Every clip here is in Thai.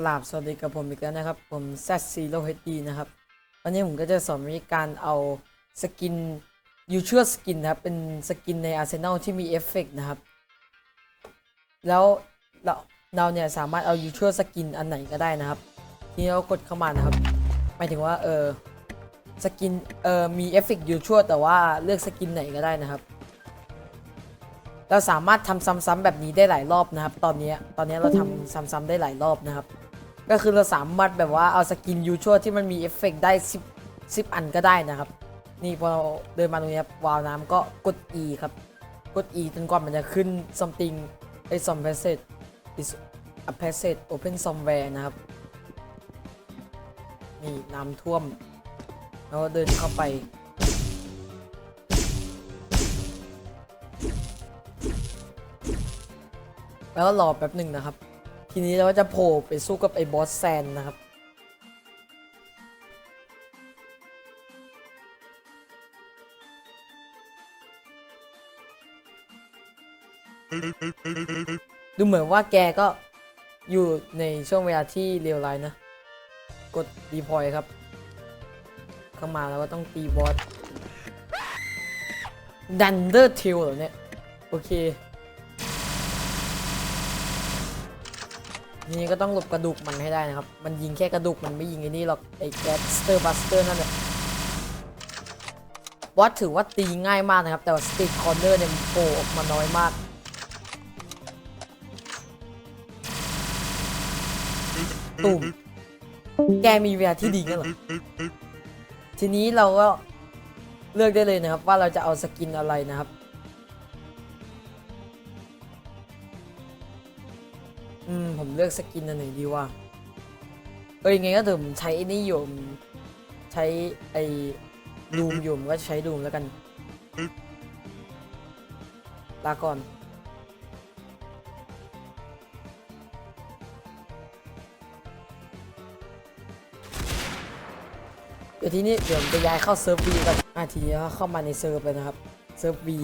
กราบสวัสดีกับผมอีกแล้วนะครับ ผม z ซ o HD นะครับ วันนี้ผมก็จะสอนวิธีการเอาสกิน u s u a l skin นะครับ เป็นสกินใน Arsenal ที่มีเอฟเฟกต์นะครับ แล้วเราเราเนี่ยสามารถเอา u s u a l skin อันไหนก็ได้นะครับ ทีนี้เรากดเข้ามานะครับ หมายถึงว่าเออสกินเออมีเอฟเฟกต์ u s u a l แต่ว่าเลือกสกินไหนก็ได้นะครับ เราสามารถทำซ้ำๆแบบนี้ได้หลายรอบนะครับ ตอนนี้ตอนนี้เราทำซ้ำๆได้หลายรอบนะครับ ก็คือเราสามารถแบบว่าเอาสกินยูชัวที่มันมีเอฟเฟกต์ได้10 10 อันก็ได้นะครับ นี่พอเราเดินมาตรงนี้ครับวาล์วน้ำก็กด E ครับ กด E จนกว่ามันจะขึ้น something ไอ้ some passage is a passage open somewhere นะครับ นี่น้ำท่วม แล้วเดินเข้าไปแล้วรอแป๊บหนึ่งนะครับ ทีนี้เราก็จะโผล่ไปสู้กับไอ้บอสแซนนะครับ ดูเหมือนว่าแกก็อยู่ในช่วงเวลาที่เลวร้ายนะ กดดีพอยครับ เข้ามาแล้วก็ต้องตีบอสดันเดอร์เทลเหรอเนี่ย โอเค นี่ก็ต้องหลบกระดูกมันให้ได้นะครับ มันยิงแค่กระดูกมันไม่ยิงไอ้นี่หรอกไอ้แก๊สเตอร์บัสเตอร์นั่นแหละวัดถือว่าตีง่ายมากนะครับ แต่ว่าสติกคอร์เนอร์เนี่ยมันโผล่ออกมาน้อยมากตุ่มแกมีเวลาที่ดีกันหรอ ทีนี้เราก็เลือกได้เลยนะครับ ว่าเราจะเอาสกินอะไรนะครับ อืมผมเลือกสกินอันไหนดีวะเอ้ยยังไงก็เถอะผมใช้ไอ้นี่อยู่ใช้ไอ้ดูมอยู่ผมก็ใช้ดูมแล้วกัน ลาก่อนเดี๋ยวทีนี้เดี๋ยวจะย้ายเข้าเซิร์ฟวีกันอะทีนี้เข้ามาในเซิร์ฟเลยนะครับ เซิร์ฟวี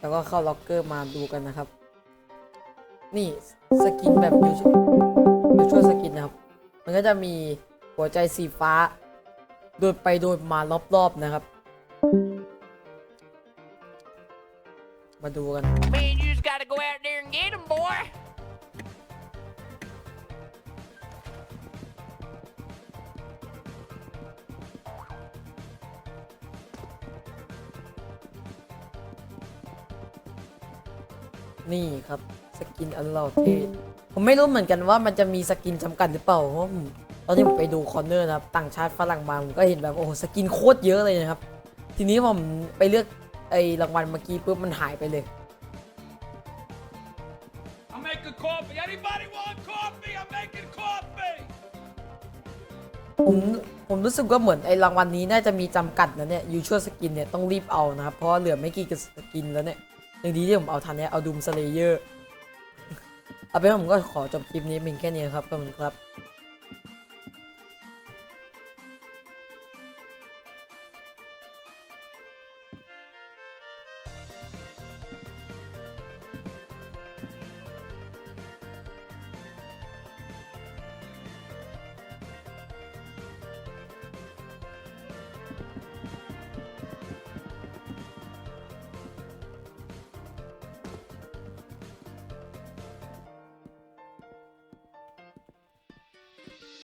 แล้วก็เข้าล็อกเกอร์มาดูกันนะครับ นี่สกินแบบยูยูช่วยสกินนะครับ มันก็จะมีหัวใจสีฟ้า โดดไปโดดมารอบๆนะครับ มาดูกัน Man, you just gotta go out there and get him, boy. นี่ครับ สกินอันหล่อเท่ผมไม่รู้เหมือนกันว่ามันจะมีสกินจำกัดหรือเปล่าเพราะผมตอนที่ผมไปดูคอนเนอร์นะครับต่างชาติฝรั่งมาผมก็เห็นแบบโอ้โหสกินโคตรเยอะเลยนะครับ ทีนี้ผมไปเลือกไอ้รางวัลเมื่อกี้ปุ๊บมันหายไปเลย I'm making coffee. Anybody want coffee? I'm making coffee. ผมผมรู้สึกว่าเหมือนไอ้รางวัลนี้น่าจะมีจำกัดนะเนี่ยยูชัวสกินเนี่ยต้องรีบเอานะครับเพราะว่าเหลือไม่กี่สกินแล้วเนี่ยอย่างดีที่ผมเอาทันเนี่ยเอาดูมสเลเยอร์ เอาเป็นว่าผมก็ขอจบคลิปนี้เพียงแค่นี้ครับขอบคุณครับ